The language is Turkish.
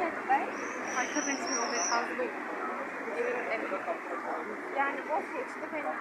Evet ben arkadaşım oluyor fazla eve. Yani boş geçti benim.